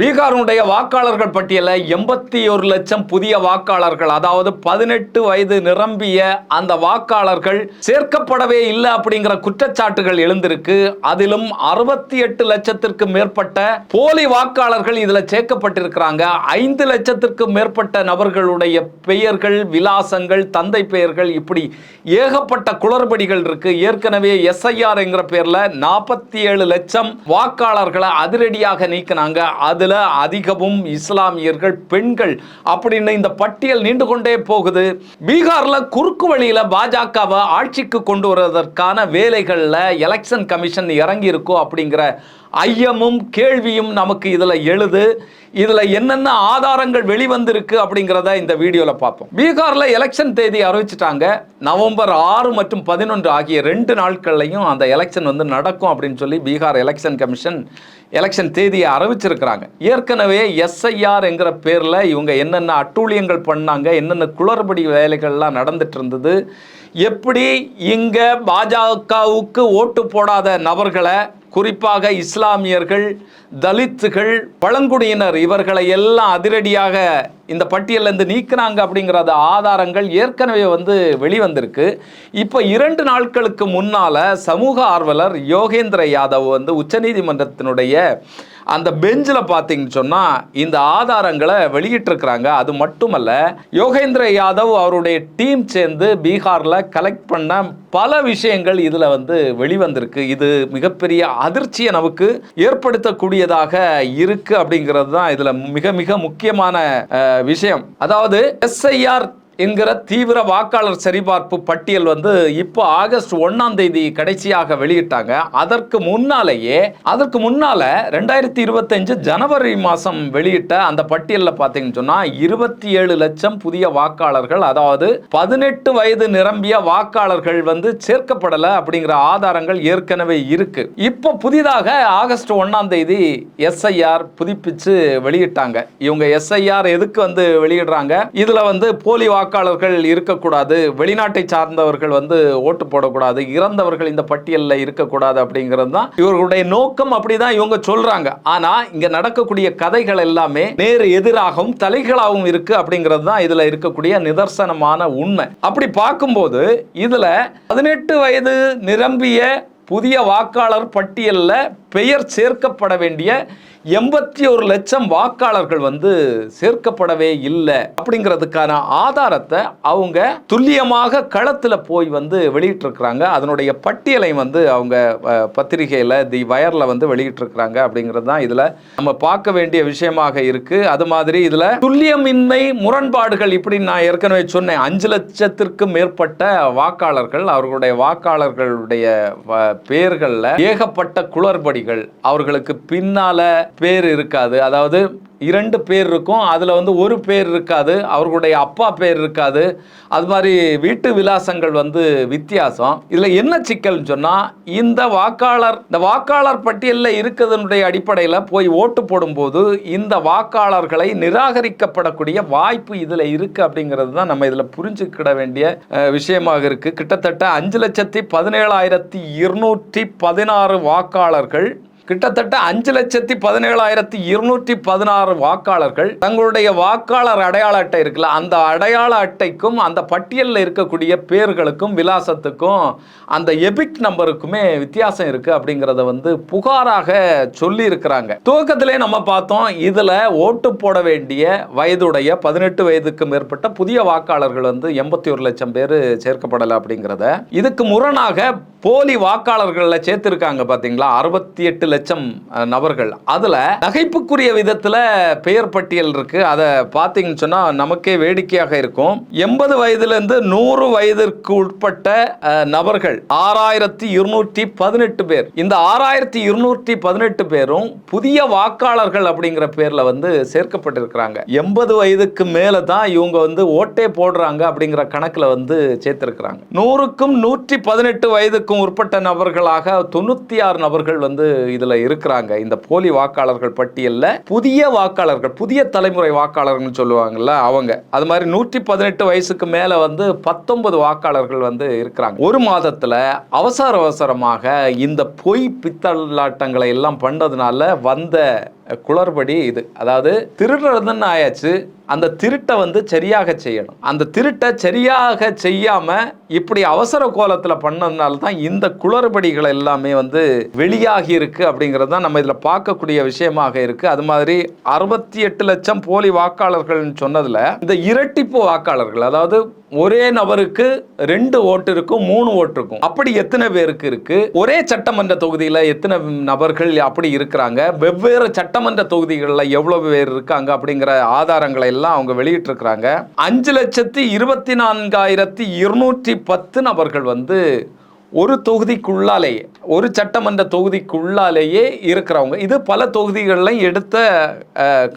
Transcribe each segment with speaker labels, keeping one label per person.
Speaker 1: பீகாருடைய வாக்காளர்கள் பட்டியலில் எண்பத்தி ஒரு லட்சம் புதிய வாக்காளர்கள் அதாவது பதினெட்டு வயது நிரம்பிய அந்த வாக்காளர்கள் சேர்க்கப்படவே இல்லை அப்படிங்கிற குற்றச்சாட்டுகள் எழுந்திருக்கு அதிலும் அறுபத்தி எட்டு லட்சத்திற்கு மேற்பட்ட போலி வாக்காளர்கள் இதில் சேர்க்கப்பட்டிருக்கிறாங்க ஐந்து லட்சத்திற்கு மேற்பட்ட நபர்களுடைய பெயர்கள் விலாசங்கள் தந்தை பெயர்கள் இப்படி ஏகப்பட்ட குளறுபடிகள் இருக்கு ஏற்கனவே எஸ்ஐஆர் என்கிற பேரில் நாற்பத்தி ஏழு லட்சம் வாக்காளர்களை அதிரடியாக நீக்கினாங்க அதில் இதில் அதிகமும் இஸ்லாமியர்கள் பெண்கள் அப்படின்னு இந்த பட்டியல் நீண்டு கொண்டே போகுது பீகாரில் குறுக்கு வழியில் பாஜகவை ஆட்சிக்கு கொண்டு வருவதற்கான வேலைகளில் எலெக்ஷன் கமிஷன் இறங்கி அப்படிங்கிற ஐயமும் கேள்வியும் நமக்கு இதில் எழுது இதில் என்னென்ன ஆதாரங்கள் வெளிவந்திருக்கு அப்படிங்கிறத இந்த வீடியோவில் பார்ப்போம் பீகாரில் எலெக்ஷன் தேதி அறிவிச்சிட்டாங்க நவம்பர் ஆறு மற்றும் பதினொன்று ஆகிய ரெண்டு நாட்கள்லையும் அந்த எலெக்ஷன் வந்து நடக்கும் அப்படின்னு சொல்லி பீகார் எலெக்ஷன் கமிஷன் எலெக்ஷன் தேதியை அறிவிச்சிருக்கிறாங்க ஏற்கனவே எஸ்ஐஆர் என்கிற பேரில் இவங்க என்னென்ன அட்டூழியங்கள் பண்ணாங்க என்னென்ன குளறுபடி வேலைகள்லாம் நடந்துட்டு இருந்தது எப்படி இங்கே பாஜகவுக்கு ஓட்டு போடாத நபர்களை குறிப்பாக இஸ்லாமியர்கள் தலித்துகள் பழங்குடியினர் இவர்களை எல்லாம் அதிரடியாக இந்த பட்டியலேருந்து நீக்கினாங்க அப்படிங்கிறத ஆதாரங்கள் ஏற்கனவே வந்து வெளிவந்திருக்கு இப்போ இரண்டு நாட்களுக்கு முன்னால் சமூக ஆர்வலர் யோகேந்திர யாதவ் வந்து உச்சநீதிமன்றத்தினுடைய அந்த பெஞ்சில் பார்த்தீங்கன்னு சொன்னால் இந்த ஆதாரங்களை வெளியிட்டிருக்கிறாங்க அது மட்டுமல்ல யோகேந்திர யாதவ் அவருடைய டீம் சேர்ந்து பீகாரில் கலெக்ட் பண்ண பல விஷயங்கள் இதில் வந்து வெளிவந்திருக்கு இது மிகப்பெரிய அதிர்ச்சியை நமக்கு ஏற்படுத்தக்கூடியதாக இருக்குது அப்படிங்கிறது தான் இதில் மிக மிக முக்கியமான விஷயம் அதாவது எஸ்ஐஆர் என்கிற தீவிர வாக்காளர் சரிபார்ப்பு பட்டியல் வந்து இப்போ ஆகஸ்ட் ஒன்னாம் தேதி கடைசியாக வெளியிட்டாங்க அதற்கு முன்னாலேயே அதற்கு முன்னால ரெண்டாயிரத்தி இருபத்தஞ்சு ஜனவரி மாதம் வெளியிட்ட அந்த பட்டியலில் பார்த்தீங்கன்னு சொன்னால் இருபத்தி ஏழு லட்சம் புதிய வாக்காளர்கள் அதாவது பதினெட்டு வயது நிரம்பிய வாக்காளர்கள் வந்து சேர்க்கப்படலை அப்படிங்கிற ஆதாரங்கள் ஏற்கனவே இருக்கு இப்போ புதிதாக ஆகஸ்ட் ஒன்னாம் தேதி எஸ்ஐஆர் புதுப்பிச்சு வெளியிட்டாங்க இவங்க எஸ்ஐஆர் எதுக்கு வந்து வெளியிடுறாங்க இதில் வந்து போலி வாக்கு வாக்காளர்கள் இருக்கக்கூடாது வெளிநாட்டை சார்ந்தவர்கள் வந்து ஓட்டு போடக்கூடாது இறந்தவர்கள் இந்த பட்டியலில் இருக்கக்கூடாது அப்படிங்கிறது தான் இவர்களுடைய நோக்கம் அப்படிதான் இவங்க சொல்றாங்க ஆனா இங்க நடக்கக்கூடிய கதைகள் எல்லாமே நேர் எதிராகவும் தலைகளாகவும் இருக்கு அப்படிங்கிறது தான் இதுல இருக்கக்கூடிய நிதர்சனமான உண்மை அப்படி பார்க்கும்போது இதுல பதினெட்டு வயது நிரம்பிய புதிய வாக்காளர் பட்டியலில் பெயர் சேர்க்கப்பட வேண்டிய எண்பத்தி ஒரு லட்சம் வாக்காளர்கள் வந்து சேர்க்கப்படவே இல்லை அப்படிங்கிறதுக்கான ஆதாரத்தை அவங்க துல்லியமாக களத்தில் போய் வந்து வெளியிட்டிருக்கிறாங்க அதனுடைய பட்டியலை வந்து அவங்க பத்திரிகையில் தி வயரில் வந்து வெளியிட்டிருக்கிறாங்க அப்படிங்கிறது தான் இதில் நம்ம பார்க்க வேண்டிய விஷயமாக இருக்குது அது மாதிரி இதில் துல்லியமின்மை முரண்பாடுகள் இப்படி நான் ஏற்கனவே சொன்னேன் அஞ்சு லட்சத்திற்கும் மேற்பட்ட வாக்காளர்கள் அவர்களுடைய வாக்காளர்களுடைய பேர்களில் ஏகப்பட்ட குளறுபடிகள் அவர்களுக்கு பின்னால் பேர் இருக்காது அதாவது இரண்டு பேர் இருக்கும் அதில் வந்து ஒரு பேர் இருக்காது அவர்களுடைய அப்பா பேர் இருக்காது அது மாதிரி வீட்டு விலாசங்கள் வந்து வித்தியாசம் இதில் என்ன சிக்கல்னு சொன்னால் இந்த வாக்காளர் இந்த வாக்காளர் பட்டியலில் இருக்கிறதுனுடைய அடிப்படையில் போய் ஓட்டு போடும்போது இந்த வாக்காளர்களை நிராகரிக்கப்படக்கூடிய வாய்ப்பு இதில் இருக்குது அப்படிங்கிறது தான் நம்ம இதில் புரிஞ்சுக்கிட வேண்டிய விஷயமாக இருக்குது கிட்டத்தட்ட அஞ்சு லட்சத்தி பதினேழாயிரத்தி இருநூற்றி பதினாறு வாக்காளர்கள் கிட்டத்தட்ட அஞ்சு லட்சத்தி பதினேழாயிரத்தி இருநூற்றி பதினாறு வாக்காளர்கள் தங்களுடைய வாக்காளர் அடையாள அட்டை இருக்குல்ல அந்த அடையாள அட்டைக்கும் அந்த பட்டியலில் இருக்கக்கூடிய பேர்களுக்கும் விலாசத்துக்கும் அந்த எபிக் நம்பருக்குமே வித்தியாசம் இருக்குது அப்படிங்கிறத வந்து புகாராக சொல்லி இருக்கிறாங்க துவக்கத்திலே நம்ம பார்த்தோம் இதில் ஓட்டு போட வேண்டிய வயதுடைய பதினெட்டு வயதுக்கு மேற்பட்ட புதிய வாக்காளர்கள் வந்து எண்பத்தி ஒரு லட்சம் பேர் சேர்க்கப்படலை அப்படிங்கிறத இதுக்கு முரணாக போலி வாக்காளர்களில் சேர்த்திருக்காங்க பார்த்தீங்களா அறுபத்தி எட்டு லட்சம் லட்சம் நபர்கள் அதில் நகைப்புக்குரிய விதத்தில் பெயர் பட்டியல் இருக்கு அதை பார்த்தீங்கன்னு சொன்னால் நமக்கே வேடிக்கையாக இருக்கும் எண்பது வயதுலேருந்து நூறு வயதிற்கு உட்பட்ட நபர்கள் ஆறாயிரத்தி இருநூற்றி பதினெட்டு பேர் இந்த ஆறாயிரத்தி இருநூற்றி பதினெட்டு பேரும் புதிய வாக்காளர்கள் அப்படிங்கிற பேரில் வந்து சேர்க்கப்பட்டிருக்கிறாங்க எண்பது வயதுக்கு மேலே தான் இவங்க வந்து ஓட்டே போடுறாங்க அப்படிங்கிற கணக்கில் வந்து சேர்த்திருக்கிறாங்க நூறுக்கும் நூற்றி பதினெட்டு வயதுக்கும் உட்பட்ட நபர்களாக தொண்ணூற்றி ஆறு நபர்கள் வந்து இதில் இதுல இருக்கிறாங்க இந்த போலி வாக்காளர்கள் பட்டியலில் புதிய வாக்காளர்கள் புதிய தலைமுறை வாக்காளர்கள் சொல்லுவாங்கல்ல அவங்க அது மாதிரி நூற்றி பதினெட்டு வயசுக்கு மேல வந்து பத்தொன்பது வாக்காளர்கள் வந்து இருக்கிறாங்க ஒரு மாதத்துல அவசர அவசரமாக இந்த பொய் பித்தலாட்டங்களை எல்லாம் பண்ணதுனால வந்த குளறுபடி இது அதாவது திருடுறதுன்னு ஆயாச்சு அந்த திருட்டை வந்து சரியாக செய்யணும் அந்த திருட்டை சரியாக செய்யாமல் இப்படி அவசர கோலத்தில் பண்ணதுனால தான் இந்த குளறுபடிகள் எல்லாமே வந்து வெளியாகி இருக்குது அப்படிங்கிறது தான் நம்ம இதில் பார்க்கக்கூடிய விஷயமாக இருக்குது அது மாதிரி அறுபத்தி எட்டு லட்சம் போலி வாக்காளர்கள்னு சொன்னதில் இந்த இரட்டிப்பு வாக்காளர்கள் அதாவது ஒரே நபருக்கு ரெண்டு ஓட்டு இருக்கும் மூணு ஓட்டு இருக்கும் அப்படி எத்தனை பேருக்கு இருக்கு ஒரே சட்டமன்ற தொகுதியில் எத்தனை நபர்கள் அப்படி இருக்கிறாங்க வெவ்வேறு சட்ட சட்டமன்ற தொகுதிகளில் எவ்வளவு பேர் இருக்காங்க அப்படிங்கிற ஆதாரங்களை எல்லாம் அவங்க வெளியிட்டிருக்கிறாங்க அஞ்சு லட்சத்தி இருபத்தி நான்காயிரத்தி இருநூற்றி பத்து நபர்கள் வந்து ஒரு தொகுதிக்குள்ளாலேயே ஒரு சட்டமன்ற தொகுதிக்குள்ளாலேயே இருக்கிறவங்க இது பல தொகுதிகளில் எடுத்த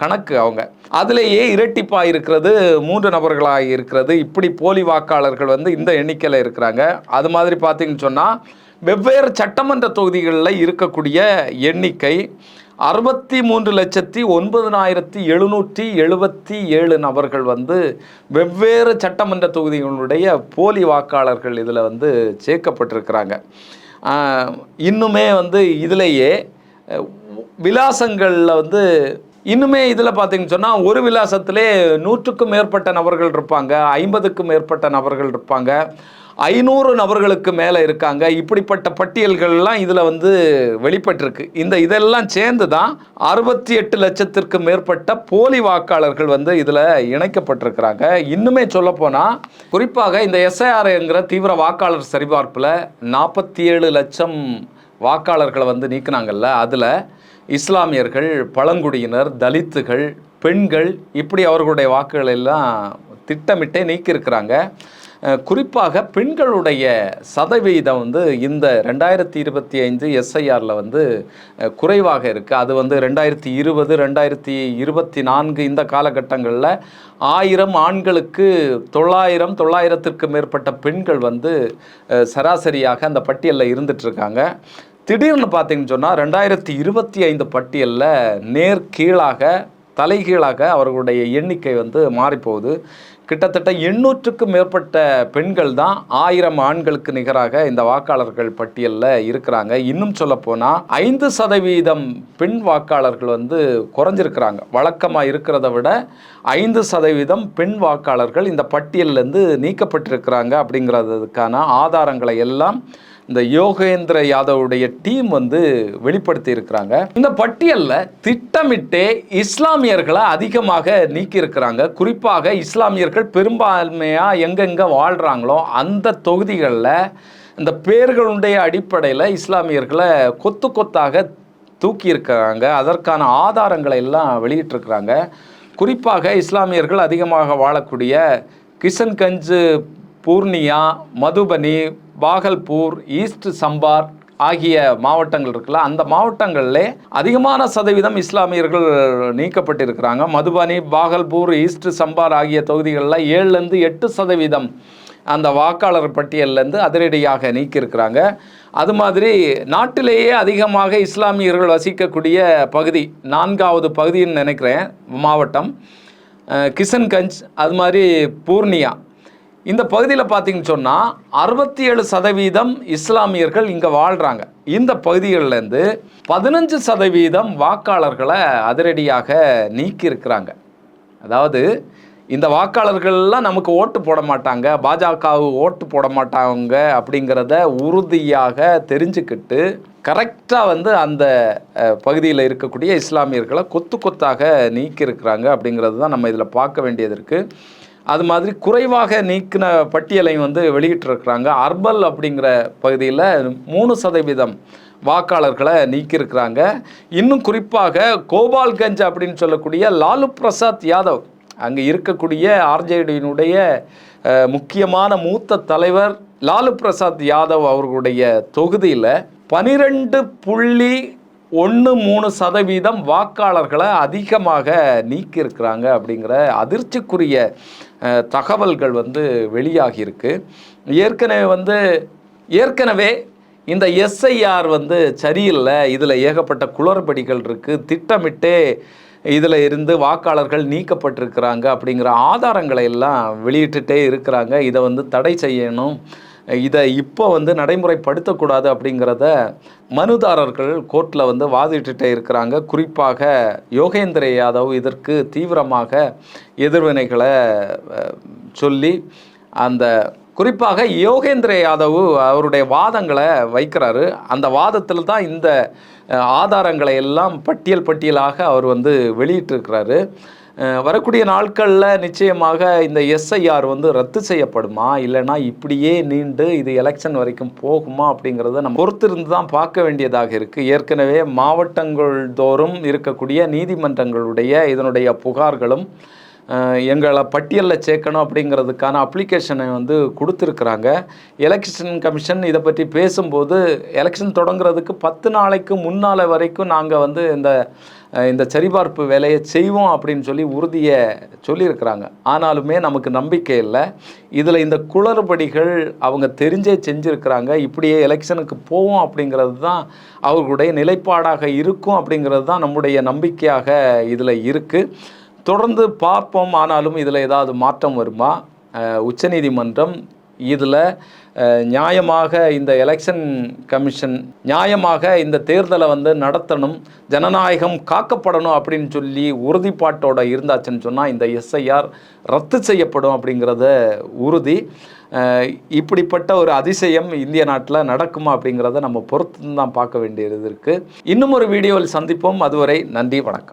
Speaker 1: கணக்கு அவங்க அதிலேயே இரட்டிப்பாக இருக்கிறது மூன்று நபர்களாக இருக்கிறது இப்படி போலி வாக்காளர்கள் வந்து இந்த எண்ணிக்கையில் இருக்கிறாங்க அது மாதிரி பார்த்திங்கன்னு சொன்னால் வெவ்வேறு சட்டமன்ற தொகுதிகளில் இருக்கக்கூடிய எண்ணிக்கை அறுபத்தி மூன்று லட்சத்தி ஒன்பதனாயிரத்தி எழுநூற்றி எழுபத்தி ஏழு நபர்கள் வந்து வெவ்வேறு சட்டமன்ற தொகுதிகளுடைய போலி வாக்காளர்கள் இதில் வந்து சேர்க்கப்பட்டிருக்கிறாங்க இன்னுமே வந்து இதிலேயே விலாசங்களில் வந்து இன்னுமே இதில் பார்த்தீங்கன்னு சொன்னால் ஒரு விலாசத்திலே நூற்றுக்கும் மேற்பட்ட நபர்கள் இருப்பாங்க ஐம்பதுக்கும் மேற்பட்ட நபர்கள் இருப்பாங்க ஐநூறு நபர்களுக்கு மேலே இருக்காங்க இப்படிப்பட்ட பட்டியல்கள்லாம் இதில் வந்து வெளிப்பட்டிருக்கு இந்த இதெல்லாம் சேர்ந்து தான் அறுபத்தி எட்டு லட்சத்திற்கு மேற்பட்ட போலி வாக்காளர்கள் வந்து இதில் இணைக்கப்பட்டிருக்கிறாங்க இன்னுமே சொல்லப்போனால் குறிப்பாக இந்த எஸ்ஐஆர்ங்கிற தீவிர வாக்காளர் சரிபார்ப்பில் நாற்பத்தி ஏழு லட்சம் வாக்காளர்களை வந்து நீக்கினாங்கல்ல அதில் இஸ்லாமியர்கள் பழங்குடியினர் தலித்துகள் பெண்கள் இப்படி அவர்களுடைய வாக்குகளெல்லாம் எல்லாம் திட்டமிட்டே நீக்கியிருக்கிறாங்க குறிப்பாக பெண்களுடைய சதவீதம் வந்து இந்த ரெண்டாயிரத்தி இருபத்தி ஐந்து எஸ்ஐஆரில் வந்து குறைவாக இருக்குது அது வந்து ரெண்டாயிரத்தி இருபது ரெண்டாயிரத்தி இருபத்தி நான்கு இந்த காலகட்டங்களில் ஆயிரம் ஆண்களுக்கு தொள்ளாயிரம் தொள்ளாயிரத்திற்கு மேற்பட்ட பெண்கள் வந்து சராசரியாக அந்த பட்டியலில் இருந்துகிட்ருக்காங்க திடீர்னு பார்த்தீங்கன்னு சொன்னால் ரெண்டாயிரத்தி இருபத்தி ஐந்து பட்டியலில் நேர்கீழாக தலைகீழாக அவர்களுடைய எண்ணிக்கை வந்து மாறிப்போகுது கிட்டத்தட்ட எண்ணூற்றுக்கும் மேற்பட்ட பெண்கள் தான் ஆயிரம் ஆண்களுக்கு நிகராக இந்த வாக்காளர்கள் பட்டியலில் இருக்கிறாங்க இன்னும் சொல்லப்போனால் ஐந்து சதவீதம் பெண் வாக்காளர்கள் வந்து குறைஞ்சிருக்கிறாங்க வழக்கமாக இருக்கிறத விட ஐந்து சதவீதம் பெண் வாக்காளர்கள் இந்த பட்டியலேருந்து நீக்கப்பட்டிருக்கிறாங்க அப்படிங்கிறதுக்கான ஆதாரங்களை எல்லாம் இந்த யோகேந்திர யாதவுடைய டீம் வந்து வெளிப்படுத்தி இருக்கிறாங்க இந்த பட்டியலில் திட்டமிட்டே இஸ்லாமியர்களை அதிகமாக நீக்கி இருக்கிறாங்க குறிப்பாக இஸ்லாமியர்கள் பெரும்பான்மையாக எங்கெங்கே வாழ்கிறாங்களோ அந்த தொகுதிகளில் இந்த பேர்களுடைய அடிப்படையில் இஸ்லாமியர்களை கொத்து கொத்தாக தூக்கியிருக்கிறாங்க அதற்கான ஆதாரங்களை எல்லாம் வெளியிட்டிருக்கிறாங்க குறிப்பாக இஸ்லாமியர்கள் அதிகமாக வாழக்கூடிய கிஷன்கஞ்சு பூர்ணியா மதுபனி பாகல்பூர் ஈஸ்ட் சம்பார் ஆகிய மாவட்டங்கள் இருக்குல்ல அந்த மாவட்டங்களில் அதிகமான சதவீதம் இஸ்லாமியர்கள் நீக்கப்பட்டிருக்கிறாங்க மதுபனி பாகல்பூர் ஈஸ்ட் சம்பார் ஆகிய தொகுதிகளில் ஏழுலேருந்து எட்டு சதவீதம் அந்த வாக்காளர் பட்டியல்லேருந்து அதிரடியாக நீக்கியிருக்கிறாங்க அது மாதிரி நாட்டிலேயே அதிகமாக இஸ்லாமியர்கள் வசிக்கக்கூடிய பகுதி நான்காவது பகுதின்னு நினைக்கிறேன் மாவட்டம் கிஷன்கஞ்ச் அது மாதிரி பூர்ணியா இந்த பகுதியில் பார்த்தீங்கன்னு சொன்னால் அறுபத்தி ஏழு சதவீதம் இஸ்லாமியர்கள் இங்கே வாழ்கிறாங்க இந்த பகுதிகளிலேருந்து பதினஞ்சு சதவீதம் வாக்காளர்களை அதிரடியாக நீக்கியிருக்கிறாங்க அதாவது இந்த வாக்காளர்கள்லாம் நமக்கு ஓட்டு போட மாட்டாங்க பாஜகவு ஓட்டு போட மாட்டாங்க அப்படிங்கிறத உறுதியாக தெரிஞ்சுக்கிட்டு கரெக்டாக வந்து அந்த பகுதியில் இருக்கக்கூடிய இஸ்லாமியர்களை கொத்து கொத்தாக நீக்கியிருக்கிறாங்க அப்படிங்கிறது தான் நம்ம இதில் பார்க்க வேண்டியது இருக்குது அது மாதிரி குறைவாக நீக்கின பட்டியலையும் வந்து வெளியிட்டிருக்கிறாங்க அர்பல் அப்படிங்கிற பகுதியில் மூணு சதவீதம் வாக்காளர்களை நீக்கியிருக்கிறாங்க இன்னும் குறிப்பாக கோபால்கஞ்ச் அப்படின்னு சொல்லக்கூடிய லாலு பிரசாத் யாதவ் அங்கே இருக்கக்கூடிய ஆர்ஜேடியினுடைய முக்கியமான மூத்த தலைவர் லாலு பிரசாத் யாதவ் அவர்களுடைய தொகுதியில் பனிரெண்டு புள்ளி ஒன்று மூணு சதவீதம் வாக்காளர்களை அதிகமாக நீக்கியிருக்கிறாங்க அப்படிங்கிற அதிர்ச்சிக்குரிய தகவல்கள் வந்து வெளியாகியிருக்கு ஏற்கனவே வந்து ஏற்கனவே இந்த எஸ்ஐஆர் வந்து சரியில்லை இதில் ஏகப்பட்ட குளறுபடிகள் இருக்குது திட்டமிட்டே இதில் இருந்து வாக்காளர்கள் நீக்கப்பட்டிருக்கிறாங்க அப்படிங்கிற ஆதாரங்களை எல்லாம் வெளியிட்டுட்டே இருக்கிறாங்க இதை வந்து தடை செய்யணும் இதை இப்போ வந்து நடைமுறைப்படுத்தக்கூடாது அப்படிங்கிறத மனுதாரர்கள் கோர்ட்டில் வந்து வாதிட்டுட்டே இருக்கிறாங்க குறிப்பாக யோகேந்திர யாதவ் இதற்கு தீவிரமாக எதிர்வினைகளை சொல்லி அந்த குறிப்பாக யோகேந்திர யாதவ் அவருடைய வாதங்களை வைக்கிறாரு அந்த வாதத்தில் தான் இந்த ஆதாரங்களை எல்லாம் பட்டியல் பட்டியலாக அவர் வந்து வெளியிட்டிருக்கிறாரு வரக்கூடிய நாட்களில் நிச்சயமாக இந்த எஸ்ஐஆர் வந்து ரத்து செய்யப்படுமா இல்லைனா இப்படியே நீண்டு இது எலெக்ஷன் வரைக்கும் போகுமா அப்படிங்கிறத நம்ம பொறுத்திருந்து தான் பார்க்க வேண்டியதாக இருக்குது ஏற்கனவே மாவட்டங்கள் தோறும் இருக்கக்கூடிய நீதிமன்றங்களுடைய இதனுடைய புகார்களும் எங்களை பட்டியலில் சேர்க்கணும் அப்படிங்கிறதுக்கான அப்ளிகேஷனை வந்து கொடுத்துருக்குறாங்க எலெக்ஷன் கமிஷன் இதை பற்றி பேசும்போது எலெக்ஷன் தொடங்குறதுக்கு பத்து நாளைக்கு முன்னால் வரைக்கும் நாங்கள் வந்து இந்த இந்த சரிபார்ப்பு வேலையை செய்வோம் அப்படின்னு சொல்லி உறுதியை சொல்லியிருக்கிறாங்க ஆனாலுமே நமக்கு நம்பிக்கை இல்லை இதில் இந்த குளறுபடிகள் அவங்க தெரிஞ்சே செஞ்சுருக்கிறாங்க இப்படியே எலெக்ஷனுக்கு போவோம் அப்படிங்கிறது தான் அவர்களுடைய நிலைப்பாடாக இருக்கும் அப்படிங்கிறது தான் நம்முடைய நம்பிக்கையாக இதில் இருக்குது தொடர்ந்து பார்ப்போம் ஆனாலும் இதில் ஏதாவது மாற்றம் வருமா உச்சநீதிமன்றம் இதில் நியாயமாக இந்த எலெக்ஷன் கமிஷன் நியாயமாக இந்த தேர்தலை வந்து நடத்தணும் ஜனநாயகம் காக்கப்படணும் அப்படின்னு சொல்லி உறுதிப்பாட்டோட இருந்தாச்சுன்னு சொன்னால் இந்த எஸ்ஐஆர் ரத்து செய்யப்படும் அப்படிங்கிறத உறுதி இப்படிப்பட்ட ஒரு அதிசயம் இந்திய நாட்டில் நடக்குமா அப்படிங்கிறத நம்ம பொறுத்து தான் பார்க்க வேண்டியது இருக்குது இன்னும் ஒரு வீடியோவில் சந்திப்போம் அதுவரை நன்றி வணக்கம்